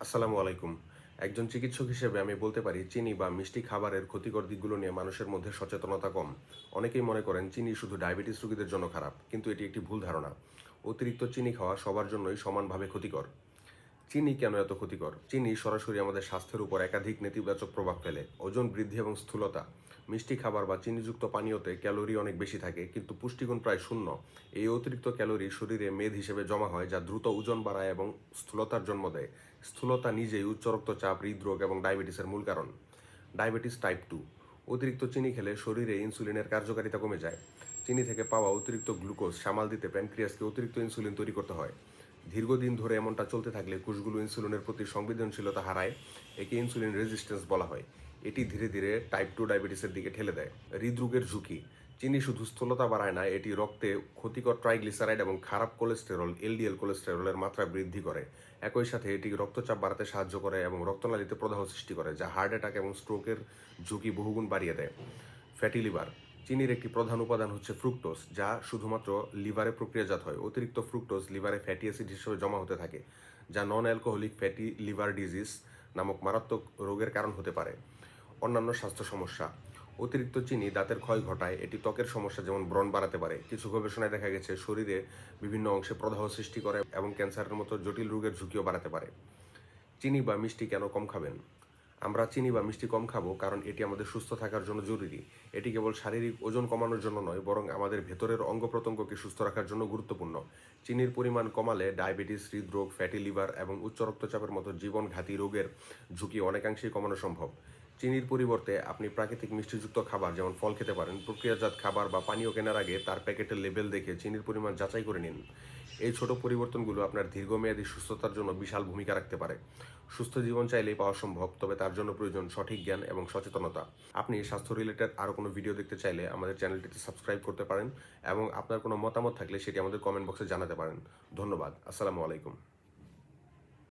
আসসালামু আলাইকুম। একজন চিকিৎসক হিসেবে আমি বলতে পারি, চিনি বা মিষ্টি খাবারের ক্ষতিকর দিকগুলো নিয়ে মানুষের মধ্যে সচেতনতা কম। অনেকেই মনে করেন, চিনি শুধু ডায়াবেটিস রোগীদের জন্য খারাপ, কিন্তু এটি একটি ভুল ধারণা। অতিরিক্ত চিনি খাওয়া সবার জন্যই সমানভাবে ক্ষতিকর। চিনি কেন এত ক্ষতিকর? চিনি সরাসরি আমাদের স্বাস্থ্যের উপর একাধিক নেতিবাচক প্রভাব ফেলে। ওজন বৃদ্ধি এবং স্থূলতা। মিষ্টি খাবার বা চিনিযুক্ত পানীয়তে ক্যালোরি অনেক বেশি থাকে, কিন্তু পুষ্টিগুণ প্রায় শূন্য। এই অতিরিক্ত ক্যালোরি শরীরে মেদ হিসেবে জমা হয়, যা দ্রুত ওজন বাড়ায় এবং স্থূলতার জন্ম দেয়। স্থূলতা নিজেই উচ্চ রক্তচাপ হৃদরোগ এবং ডায়াবেটিসের মূল কারণ। Diabetes type two. অতিরিক্ত চিনি খেলে শরীরে ইনসুলিনের কার্যকারিতা কমে যায়। চিনি থেকে পাওয়া অতিরিক্ত গ্লুকোজ, সামাল দিতে প্যানক্রিয়াসকে অতিরিক্ত ইনসুলিন তৈরি করতে হয়। দীর্ঘদিন ধরে এমনটা চলতে থাকলে কোষগুলো ইনসুলিনের প্রতি সংবেদনশীলতা হারায়, একে ইনসুলিন রেজিস্ট্যান্স বলা হয়। এটি ধীরে ধীরে টাইপ টু ডায়াবেটিসের দিকে ঠেলে দেয়। হৃদরোগের ঝুঁকি। চিনি শুধু স্থূলতা বাড়ায় না, এটি রক্তে ক্ষতিকর ট্রাইগ্লিসারাইড এবং খারাপ কোলেস্টেরল, এলডিএল কোলেস্টেরলের মাত্রা বৃদ্ধি করে। একই সাথে এটি রক্তচাপ বাড়াতে সাহায্য করে এবং রক্তনালীতে প্রদাহ সৃষ্টি করে, যা হার্ট অ্যাটাক এবং স্ট্রোকের ঝুঁকি বহুগুণ বাড়িয়ে দেয়। Fatty liver. চিনির একটি প্রধান উপাদান হচ্ছে ফ্রুক্টোজ যা শুধুমাত্র লিভারে প্রক্রিয়াজাত হয়। অতিরিক্ত ফ্রুক্টোজ লিভারে ফ্যাটি অ্যাসিড হিসেবে জমা হতে থাকে, যা non alcoholic fatty liver disease নামক মারাত্মক রোগের কারণ হতে পারে। অন্যান্য স্বাস্থ্য সমস্যা, অতিরিক্ত চিনি দাঁতের ক্ষয় ঘটায়, এটি ত্বকের সমস্যা যেমন ব্রণ বাড়াতে পারে। কিছু গবেষণায় দেখা গেছে, শরীরে বিভিন্ন অংশে প্রদাহ সৃষ্টি করে এবং ক্যান্সারের মতো জটিল রোগের ঝুঁকিও বাড়াতে পারে। চিনি বা মিষ্টি কেন কম খাবেন? আমরা চিনি বা মিষ্টি কম খাব কারণ এটি আমাদের সুস্থ থাকার জন্য জরুরি। এটি কেবল শারীরিক ওজন কমানোর জন্য নয়, বরং আমাদের ভেতরের অঙ্গ প্রত্যঙ্গকে সুস্থ রাখার জন্য গুরুত্বপূর্ণ। চিনির পরিমাণ কমালে ডায়াবেটিস, হৃদরোগ, ফ্যাটি লিভার এবং উচ্চ রক্তচাপের মতো জীবনঘাতী রোগের ঝুঁকি অনেকাংশেই কমানো সম্ভব। চিনির পরিবর্তে আপনি প্রাকৃতিক মিষ্টিযুক্ত খাবার, যেমন ফল খেতে পারেন, প্রক্রিয়াজাত খাবার বা পানীয় কেনার আগে তার প্যাকেটের লেবেল দেখে চিনির পরিমাণ যাচাই করে নিন। এই ছোট পরিবর্তনগুলো আপনার দীর্ঘমেয়াদী সুস্থতার জন্য বিশাল ভূমিকা রাখতে পারে। সুস্থ জীবন চাইলেই পাওয়া সম্ভব, তবে তার জন্য প্রয়োজন সঠিক জ্ঞান এবং সচেতনতা। আপনি স্বাস্থ্য রিলেটেড আরও কোনো ভিডিও দেখতে চাইলে আমাদের চ্যানেলটিতে সাবস্ক্রাইব করতে পারেন এবং আপনার কোনো মতামত থাকলে সেটি আমাদের কমেন্ট বক্সে জানাতে পারেন। ধন্যবাদ, আসসালামু আলাইকুম।